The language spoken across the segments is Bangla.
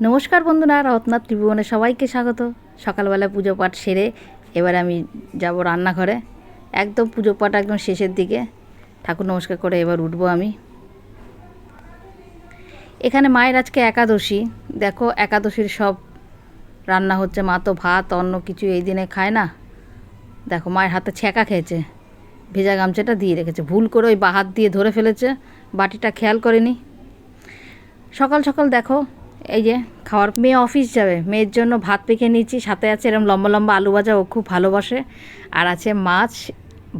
নমস্কার বন্ধুরা, রত্নাথ ত্রিভুবনে সবাইকে স্বাগত। সকালবেলা পুজো পাঠ সেরে এবার আমি যাব রান্নাঘরে। একদম পুজো পাঠ একদম শেষের দিকে। ঠাকুর নমস্কার করে এবার উঠবো আমি। এখানে মায়ের আজকে একাদশী। দেখো, একাদশীর সব রান্না হচ্ছে, মা তো ভাত অন্য কিছু এই দিনে খায় না। দেখো, মায়ের হাতে ছ্যাঁকা খেয়েছে, ভেজা গামছাটা দিয়ে রেখেছে। ভুল করে ওই বা হাত দিয়ে ধরে ফেলেছে, বাটিটা খেয়াল করেনি। সকাল সকাল দেখো এই যে খাওয়ার, মেয়ে অফিস যাবে, মেয়ের জন্য ভাত পেকে নিয়েছি, সাথে আছে এরকম লম্বা লম্বা আলু ভাজা, ও খুব ভালোবাসে। আর আছে মাছ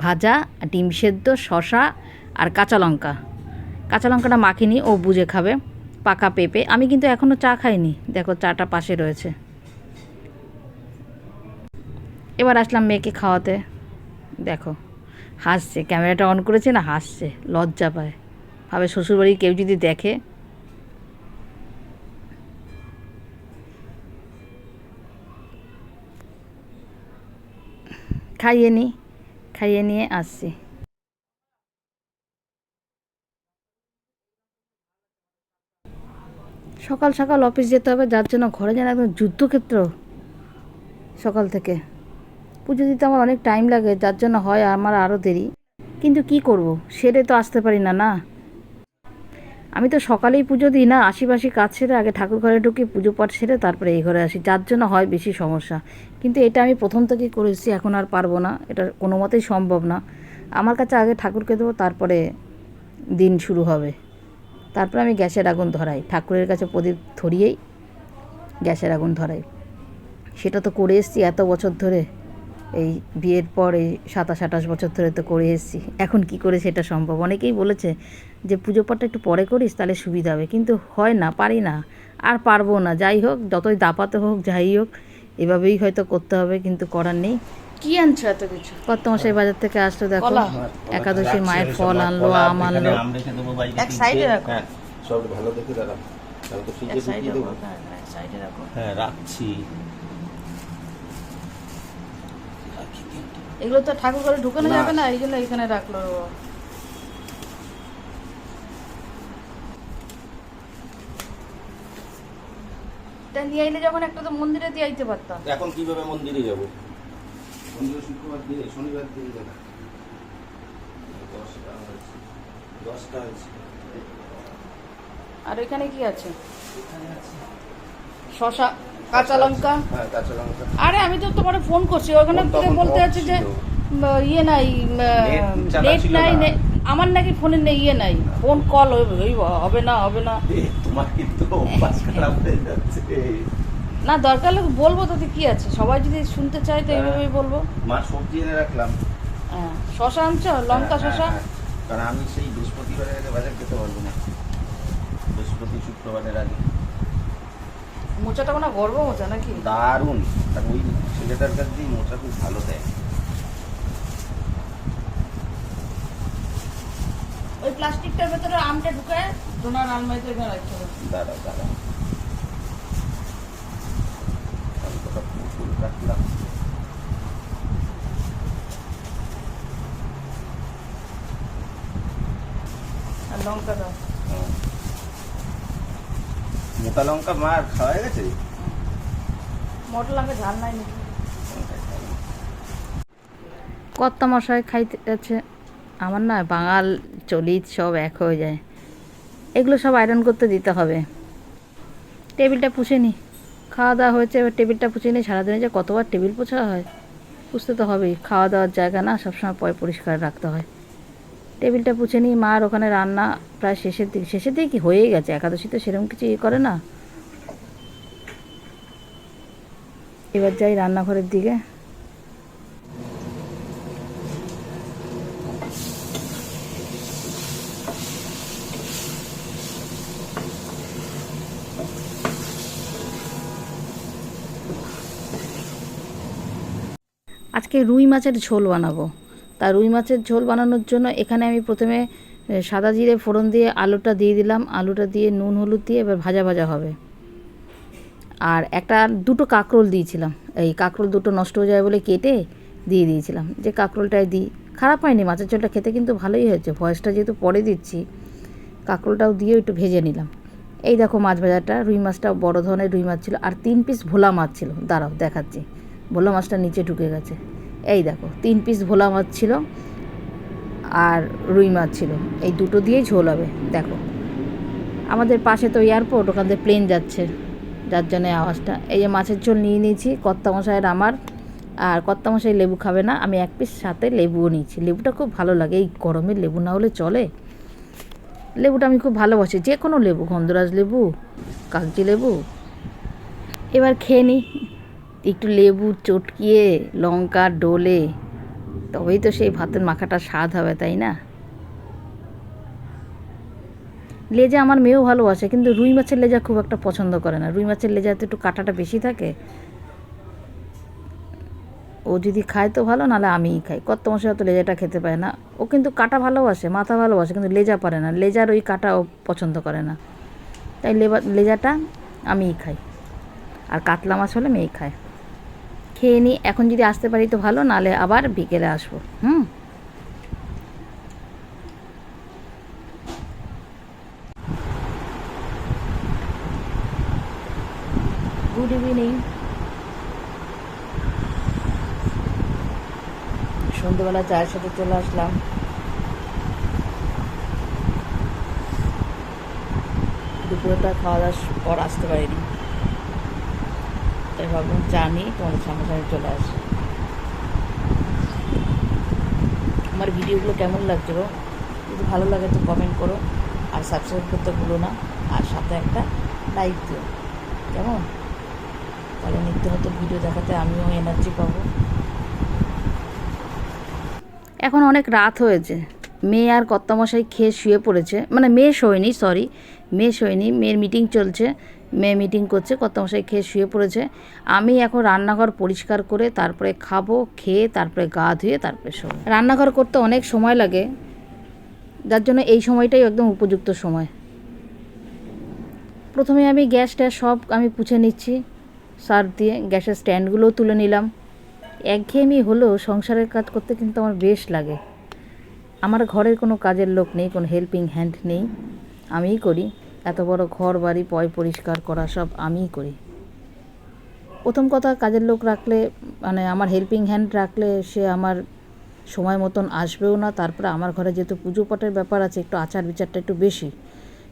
ভাজা, ডিম সেদ্ধ শশা আর কাঁচা লঙ্কা। কাঁচা লঙ্কাটা মাখিনি ও বুঝে খাবে, পাকা পেঁপে। আমি কিন্তু এখনও চা খাইনি, দেখো চাটা পাশে রয়েছে। এবার আসলাম মেয়েকে খাওয়াতে। দেখো, হাসছে, ক্যামেরাটা অন করেছে না, হাসছে, লজ্জা পায়। ভাবে শ্বশুরবাড়ি কেউ যদি দেখে খাইয়ে নিই খাইয়ে নিয়ে আসছি সকাল সকাল অফিস যেতে হবে, যার জন্য ঘরে যেন একদম যুদ্ধক্ষেত্র সকাল থেকে। পুজো দিতে আমার অনেক টাইম লাগে, যার জন্য হয় আমার আরও দেরি। কিন্তু কি করব? সেরে তো আসতে পারি না না? আমি তো সকালেই পুজো দিই না, আশিপাশি কাজ সেরে আগে ঠাকুর ঘরে ঢুকি, পুজো পাঠ সেরে তারপরে এই ঘরে আসি। যার জন্য হয় বেশি সমস্যা। কিন্তু এটা আমি প্রথম থেকেই করেছি, এখন আর পারব না। এটা কোনো মতেই সম্ভব না। আমার কাছে আগে ঠাকুরকে দেবো, তারপরে দিন শুরু হবে। তারপরে আমি গ্যাসের আগুন ধরাই। ঠাকুরের কাছে প্রদীপ ধরিয়েই গ্যাসের আগুন ধরাই। সেটা তো করে এসছি এত বছর ধরে। এই বিয়ের পর এই সাতাশ আঠাশ বছর ধরে তো করে এসেছি। এখন কি করে সেটা সম্ভব? অনেকেই বলেছে যে পুজো পাঠটা একটু পরে করিস তাহলে সুবিধা হবে। কিন্তু হয় না পারি না। আর পারব না। যাই হোক যতই দাপাতে হোক যাই হোক এভাবেই হয়তো করতে হবে কিন্তু করার নেই। কি আনছো এত কিছু? কত মাসের বাজার থেকে আসলো দেখো। একাদশী মায়ের ফল আনলো আম আনলো। এক সাইডে রাখো। হ্যাঁ সব ভালো দেখে দাঁড়াও। তাহলে তো ফ্রিজে ঢুকিয়ে দেবো। রাখো হ্যাঁ, সাইডে রাখো। হ্যাঁ রাখছি। এগুলো তো ঠাকুর ঘরে ঢুকানো যাবে না এই জন্য এখানে রাখল। নিয়ে আইলে যখন একটা তো মন্দিরে দিয়ে আইতে পারতাম। এখন কীভাবে মন্দিরে যাব? মন্দিরে শুক্রবার দিয়ে শনিবার দিয়ে যাব। দশটা হয়েছে। দশটা হয়েছে। আর এখানে কি আছে। শশা কাঁচা লঙ্কা? হ্যাঁ কাঁচা লঙ্কা। আরে আমি তো তোমার ফোন করছি ওখানে থেকে বলতে আছে যে ইয়ে নাই নেট নাই। আমার নাকি ফোনে নেই ইয়ে নাই। ফোন কল হবে না হবে না। তোমার কিন্তু অভ্যাস খারাপ হয়ে যাচ্ছে। না দরকার হলে বলব তাতে কি আছে। সবাই যদি শুনতে চায় তো হ্যাঁ। এইভাবেই বলব। মা সবজি এনে রাখলাম। হ্যাঁ শশা আনছো? লঙ্কা হ্যাঁ, শশা হ্যাঁ, হ্যাঁ। কারণ আমি সেই বৃহস্পতিবারের আগে বাজার খেতে পারব না। বৃহস্পতি শুক্রবারের আগে। মোচাটা কোনো গর্ব মোচা নাকি? দারুণ। আর ওই ছেলেটার কাছ দিয়ে মোচা খুব ভালো দেয়। ওই প্লাস্টিকটার ভেতরে আমটা ঢুকায় ডোনার আলমারিতে রাখতে হবে। দাঁড়া দাঁড়া রাখলাম। আর লঙ্কা দাও হুম। মোটা লঙ্কা মার খাওয়া হয়ে গেছে? মোটা লঙ্কা ঝাল নাই কর্তা মশাই খাইতে যাচ্ছে আমার না বাঙাল চলিত সব এক হয়ে যায়। এগুলো সব আয়রন করতে দিতে হবে। টেবিলটা পুষে নি। খাওয়া দাওয়া হয়েছে এবার টেবিলটা পুষে নিই সারাদিনে যে কতবার টেবিল পোছা হয় পুষতে তো হবেই। খাওয়া দাওয়ার জায়গা না সবসময় পয় পরিষ্কার রাখতে হয়। টেবিলটা পুছে নিই, মার ওখানে রান্না প্রায় শেষের দিকে শেষের দিকে কি হয়েই গেছে? একাদশী তো সেরকম কিছু ইয়ে করে না। এবার যাই রান্নাঘরের দিকে। আজকে রুই মাছের ঝোল বানাবো। তা রুই মাছের ঝোল বানানোর জন্য এখানে আমি প্রথমে সাদা জিরে ফোড়ন দিয়ে আলুটা দিয়ে দিলাম। আলুটা দিয়ে নুন, হলুদ দিয়ে এবার ভাজা ভাজা হবে। আর একটা দুটো কাঁকরোল দিয়েছিলাম। এই কাঁকরোল দুটো নষ্ট হয়ে যায় বলে কেটে দিয়ে দিয়েছিলাম। যে কাঁকরোলটাই দিই, খারাপ হয়নি, মাছের ঝোলটা খেতে কিন্তু ভালোই হয়েছে। ভয়েসটা যেহেতু পরে দিচ্ছি, কাঁকরোলটাও দিয়ে একটু ভেজে নিলাম। এই দেখো মাছ ভাজাটা, রুই মাছটা বড় ধরনের রুই মাছ ছিল, আর তিন পিস ভোলা মাছ ছিল। দাঁড়াও, দেখাচ্ছি। ভোলা মাছটা নিচে ঢুকে গেছে। এই দেখো, তিন পিস ভোলা মাছ ছিল আর রুই মাছ ছিল। এই দুটো দিয়েই ঝোল হবে, দেখো। আমাদের পাশে তো এয়ারপোর্ট ওখান থেকে প্লেন যাচ্ছে, যার জন্য আওয়াজটা। এই যে মাছের ঝোল নিয়ে নিয়েছি, কর্তামশাইয়ের আমার, আর কর্তামশাই লেবু খাবে না, আমি এক পিস সাথে লেবুও নিয়েছি। লেবুটা খুব ভালো লাগে, এই গরমে লেবু না হলে চলে। লেবুটা আমি খুব ভালোবাসি, যে কোনো লেবু, গন্ধরাজ লেবু, কাগজি লেবু। এবার খেয়ে নিই একটু লেবু চটকিয়ে, লঙ্কা ডোলে, তবেই তো সেই ভাতের মাখাটা স্বাদ হবে, তাই না? লেজা আমার মেয়েও ভালোবাসে, কিন্তু রুই মাছের লেজা খুব একটা পছন্দ করে না। রুই মাছের লেজাতে একটু কাঁটাটা বেশি থাকে। ও যদি খায় তো ভালো, নাহলে আমিই খাই। কত মশাই অত লেজাটা খেতে পারে না। ও কিন্তু কাটা ভালোবাসে, মাথা ভালোবাসে, কিন্তু লেজা পারে না। লেজার ওই কাটা ও পছন্দ করে না। তাই লেবা লেজাটা আমিই খাই। আর কাতলা মাছ হলে মেয়েই খায়। খেয়ে নিই এখন যদি আসতে পারি তো ভালো নাহলে আবার বিকেলে আসব, হুম? গুড ইভিনিং সন্ধ্যেবেলা চায়ের সাথে চলে আসলাম। দুপুরেটা খাওয়া দাওয়ার পর আসতে পারিনি। ভাবলাম চা নিয়ে তোমাদের সামনে সামনে চলে আসি আমার ভিডিওগুলো কেমন লাগছে যদি ভালো লাগে তো কমেন্ট করো, আর সাবস্ক্রাইব করতে ভুলো না, আর সাথে একটা লাইক দিও। কেমন? তাহলে নিত্য নতুন ভিডিও দেখাতে আমিও এনার্জি পাবো। এখন অনেক রাত হয়েছে। মেয়ে আর কর্তামশাই খেয়ে শুয়ে পড়েছে। মানে মেয়ে শোয়নি সরি মেয়ে শোয়নি, মেয়ের মিটিং চলছে। মেয়ে মিটিং করছে কর্তামশাই খেয়ে শুয়ে পড়েছে। আমি এখন রান্নাঘর পরিষ্কার করে তারপরে খাব, খেয়ে তারপরে গা ধুয়ে তারপরে শোবো। রান্নাঘর করতে অনেক সময় লাগে, যার জন্য এই সময়টাই একদম উপযুক্ত সময়। প্রথমে আমি গ্যাস ট্যাস সব আমি পুছে নিচ্ছি, সার্ফ দিয়ে গ্যাসের স্ট্যান্ডগুলোও তুলে নিলাম। একঘেয়েমি হলেও সংসারের কাজ করতে কিন্তু আমার বেশ লাগে। আমার ঘরের কোনো কাজের লোক নেই, কোনো হেল্পিং হ্যান্ড নেই। আমিই করি। এত বড় ঘর বাড়ি পয় পরিষ্কার করা সব আমিই করি। প্রথম কথা, কাজের লোক রাখলে মানে আমার হেল্পিং হ্যান্ড রাখলে সে আমার সময় মতন আসবেও না। তারপরে আমার ঘরে যেহেতু পুজো পাঠের ব্যাপার আছে, একটু আচার বিচারটা একটু বেশি।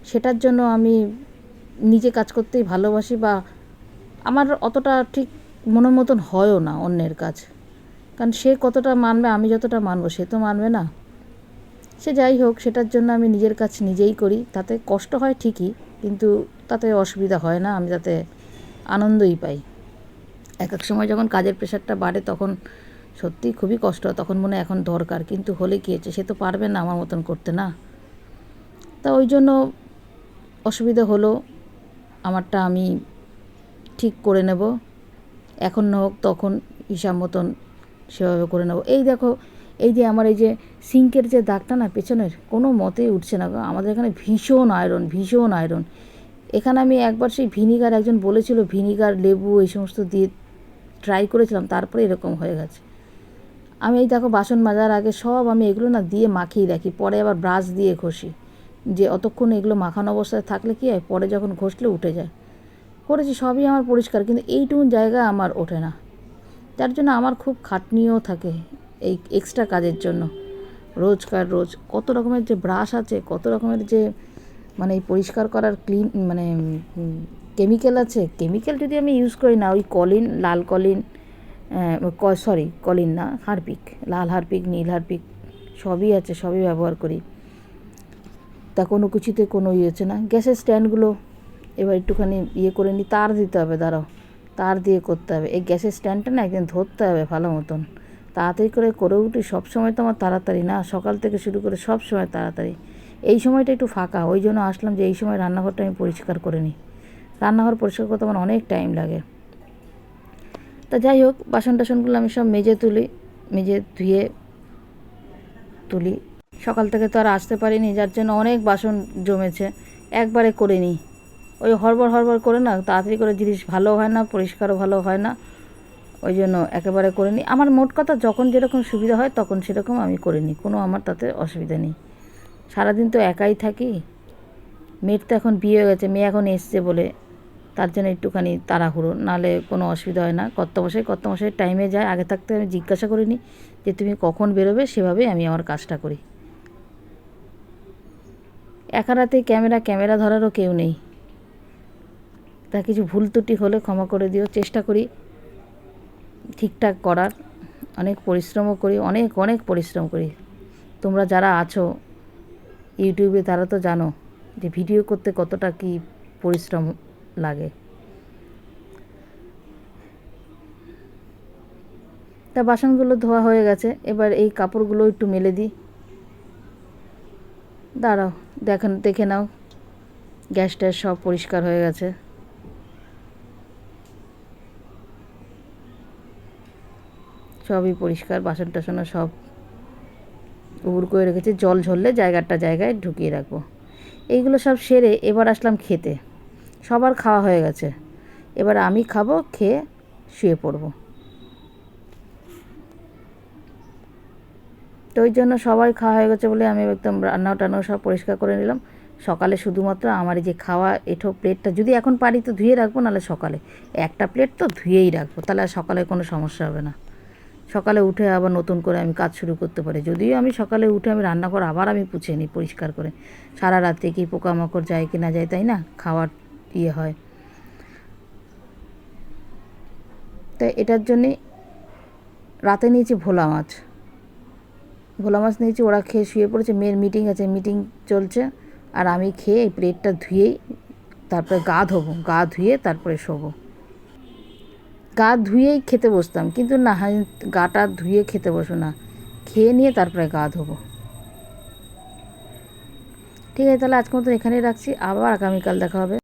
সেটার জন্য আমি নিজে কাজ করতেই ভালোবাসি বা আমার অতটা ঠিক মনের মতন হয়ও না অন্যের কাজ। কারণ সে কতটা মানবে, আমি যতটা মানবো, সে তো মানবে না। সে যাই হোক, সেটার জন্য আমি নিজের কাজ নিজেই করি। তাতে কষ্ট হয় ঠিকই, কিন্তু তাতে অসুবিধা হয় না, আমি তাতে আনন্দই পাই। এক এক সময় যখন কাজের প্রেশারটা বাড়ে, তখন সত্যি খুবই কষ্ট তখন মনে এখন দরকার, কিন্তু হলে কী হয়েছে সে তো পারবে না আমার মতন করতে, না? তা ওই জন্য অসুবিধা হলো, আমারটা আমি ঠিক করে নেব। এখন হোক, তখন হিসাব মতন সেভাবে করে নেব। এই দেখো এই যে আমার এই যে সিঙ্কের যে দাগটা না, পেছনের, কোনো মতেই উঠছে না। আমাদের এখানে ভীষণ আয়রন ভীষণ আয়রন। এখানে আমি একবার সেই ভিনিগার একজন বলেছিল, ভিনিগার, লেবু, এই সমস্ত দিয়ে ট্রাই করেছিলাম, তারপরে এরকম হয়ে গেছে। আমি এই দেখো বাসন মাজার আগে সব আমি এগুলো না দিয়ে মাখিয়ে রাখি, পরে আবার ব্রাশ দিয়ে ঘষি। যে অতক্ষণ এগুলো মাখানো অবস্থায় থাকলে কি হয়, পরে যখন ঘষলে উঠে যায়। করেছি, সবই আমার পরিষ্কার, কিন্তু এইটুকু জায়গা আমার ওঠে না। যার জন্য আমার খুব খাটনিও থাকে। এই এক্সট্রা কাজের জন্য। রোজকার রোজ কত রকমের যে ব্রাশ আছে, কত রকমের যে মানে এই পরিষ্কার করার ক্লিন মানে কেমিক্যাল আছে কেমিক্যাল যদি আমি ইউজ করি না, ওই কলিন, লাল কলিন সরি কলিন না, হারপিক, লাল হারপিক, নীল হারপিক, সবই আছে, সবই ব্যবহার করি। তা কোনো কিছুতে কোনো ইয়ে হচ্ছে না। গ্যাসের স্ট্যান্ডগুলো এবার একটুখানি ইয়ে করে নিই তার দিতে হবে, দাঁড়াও। তার দিয়ে করতে হবে। এই গ্যাসের স্ট্যান্ডটা না একদিন ধরতে হবে ভালো মতন। তাড়াতাড়ি করে করে উঠি, সব সময় তো আমার তাড়াতাড়ি না, সকাল থেকে শুরু করে সব সময় তাড়াতাড়ি। এই সময়টা একটু ফাঁকা, ওই জন্য আসলাম যে এই সময় রান্নাঘরটা আমি পরিষ্কার করে নিই। রান্নাঘর পরিষ্কার করতে আমার অনেক টাইম লাগে। তা যাই হোক বাসন টাসনগুলো আমি সব মেজে তুলি, মেজে ধুয়ে তুলি। সকাল থেকে তো আর আসতে পারিনি, যার জন্য অনেক বাসন জমেছে, একবারে করে নিই। ওই হরবর হড়বড় করে না, তাড়াতাড়ি করে জিনিস ভালো হয় না, পরিষ্কারও ভালো হয় না ওই জন্য একেবারে করে নিই আমার মোট কথা যখন যেরকম সুবিধা হয় তখন সেরকম আমি করে নিই কোনো আমার তাতে অসুবিধা নেই। সারাদিন তো একাই থাকি। মেয়ের তো এখন বিয়ে হয়ে গেছে, মেয়ে এখন এসছে বলে তার জন্য একটুখানি তাড়াহুড়ো। নাহলে কোনো অসুবিধা হয় না। কর্তমশাই কর্তমশাই টাইমে যায়। আগে থাকতে আমি জিজ্ঞাসা করিনি যে তুমি কখন বেরোবে, সেভাবেই আমি আমার কাজটা করি। একা রাতে ক্যামেরা ক্যামেরা ধরারও কেউ নেই। তা কিছু ভুল ত্রুটি হলে ক্ষমা করে দিও। চেষ্টা করি ঠিকঠাক করার অনেক পরিশ্রমও করি, অনেক অনেক পরিশ্রম করি। তোমরা যারা আছো ইউটিউবে তারা তো জানো যে ভিডিও করতে কতটা কি পরিশ্রম লাগে। তা বাসনগুলো ধোয়া হয়ে গেছে, এবার এই কাপড়গুলো একটু মেলে দিই। দাঁড়াও, দেখেন, দেখে নাও। গ্যাস ট্যাস সব পরিষ্কার হয়ে গেছে। সবই পরিষ্কার বাসন টাসনও সব উবুর করে রেখেছি। জল ঝরলে জায়গাটা জায়গায় ঢুকিয়ে রাখব। এইগুলো সব সেরে এবার আসলাম খেতে। সবার খাওয়া হয়ে গেছে। এবার আমি খাব, খেয়ে শুয়ে পড়ব। তো ওই জন্য সবাই খাওয়া হয়ে গেছে বলে আমি একদম রান্না টান্না সব পরিষ্কার করে নিলাম। সকালে শুধুমাত্র আমার এই যে খাওয়া এঠো প্লেটটা, যদি এখন পারি তো ধুয়ে রাখব, নাহলে সকালে। একটা প্লেট তো ধুয়েই রাখব, তাহলে আর সকালে কোনো সমস্যা হবে না। সকালে উঠে আবার নতুন করে আমি কাজ শুরু করতে পারি। যদিও আমি সকালে উঠে আমি রান্নাঘর আবার আমি পুছে নিই পরিষ্কার করে। সারা রাতে কি পোকামাকড় যায় কি না যায় তাই না? খাওয়ার ইয়ে হয়। তো এটার জন্যে রাতে নিয়েছি ভোলা মাছ। ভোলা মাছ নিয়েছি, ওরা খেয়ে শুয়ে পড়েছে। মেয়ের মিটিং আছে মিটিং চলছে। আর আমি খেয়ে এই প্লেটটা ধুয়েই তারপরে গা ধোবো। গা ধুয়ে তারপরে শোবো। গা ধুয়েই খেতে বসতাম। কিন্তু না গাটা ধুয়ে খেতে বসো না। খেয়ে নিয়ে তারপরে গা ধোবো। ঠিক আছে, তাহলে আজকের মতো এখানেই রাখছি। আবার আগামীকাল দেখা হবে।